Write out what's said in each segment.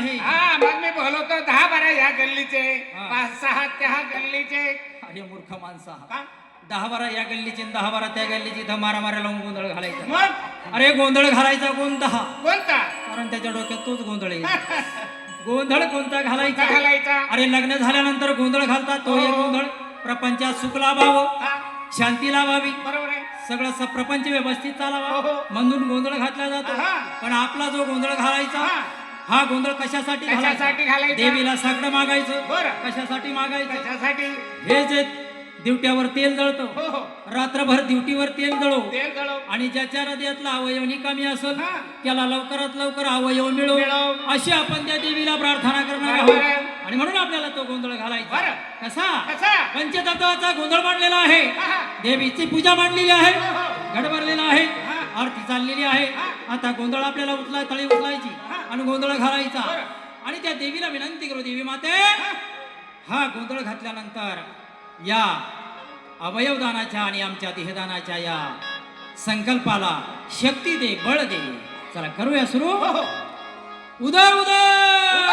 आहे हा मग मी बोलवतो दहा बारा या गल्लीचे हा. पाच सहा त्या गल्लीचे. अरे मूर्ख माणसा का? दहा बारा या गल्लीची आणि दहा बारा त्या गल्लीची इथं मारा मारा लावून गोंधळ घालायचा. मग? अरे गोंधळ घालायचा कोणता कोणता? कारण त्याच्या डोक्यात तोच गोंधळ येईल. गोंधळ कोणता घालायचा? घालायचा? अरे लग्न झाल्यानंतर गोंधळ घालतात तो एक हो. गोंधळ. प्रपंचात सुख लाभावं हा, शांती लाभावी बरोबर आहे. सगळं स- प्रपंच व्यवस्थित हो, चालावा हो. म्हणून गोंधळ घातला जातो. हा. पण आपला जो गोंधळ घालायचा हा. हा गोंधळ कशासाठी कशासाठी घालायचा? देवीला सगळं मागायचं बरं. कशासाठी मागायचं त्याच्यासाठी हे जे दिवट्यावर तेल जळतो हो हो रात्रभर ड्युटीवर तेल जळो तेल जळव आणि ज्याच्या हृदयातला अवयव कमी असेल हा. त्याला लवकरात लवकर अवयव मिळो मिळो. अशी आपण त्या देवीला प्रार्थना करणार बरोबर आहोत आहे. आणि म्हणून आपल्याला तो गोंधळ घालायचा बरं. कसा कसा पंचतत्वाचा गोंधळ मांडलेला आहे हा, हा. देवीची पूजा मांडलेली आहे हो, हो. घट भरलेला आहे हा. आरती चाललेली आहे हा. आता गोंधळ आपल्याला उचलाय तळी उचलायची हा. आणि गोंधळ घालायचा. आणि त्या देवीला विनंती करू देवी माते हा. गोंधळ घातल्यानंतर या अवयवदानाच्या आणि आमच्या देहदानाच्या या संकल्पाला शक्ती दे बळ दे. चला करूया सुरू. हो हो. उदय! उदय!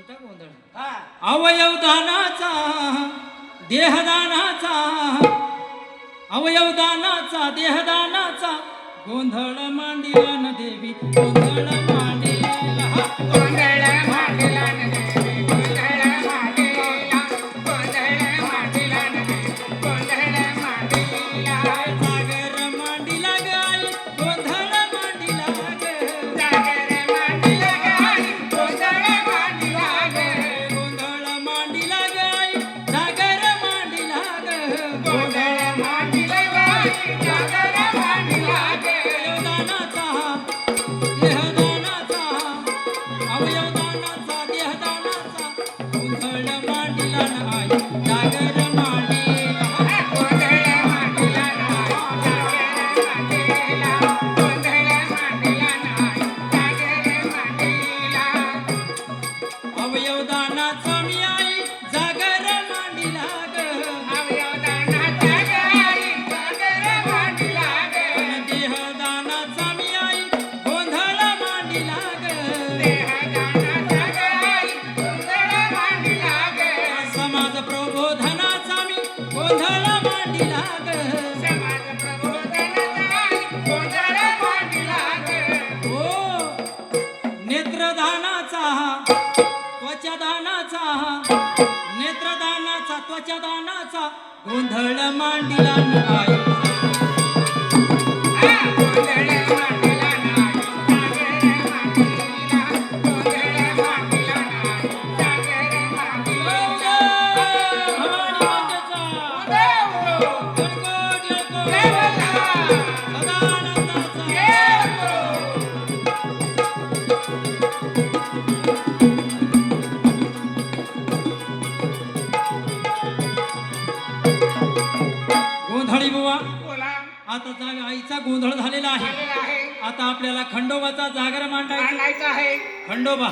कोणता गोंधळ? अवयवदानाचा देहदानाचा अवयवदानाचा देहदानाचा गोंधळ मांडिला न देवी गोंधळ नेत्रदानाचा त्वचादानाचा नेत्रदानाचा त्वचादानाचा गोंधळ मांडिला गोंधळी बुवा. बोला. आता जाग आईचा गोंधळ झालेला आहे. झालेला आहे. आता आपल्याला खंडोबाचा जागर मांडायचा मांडायचं आहे. खंडोबा.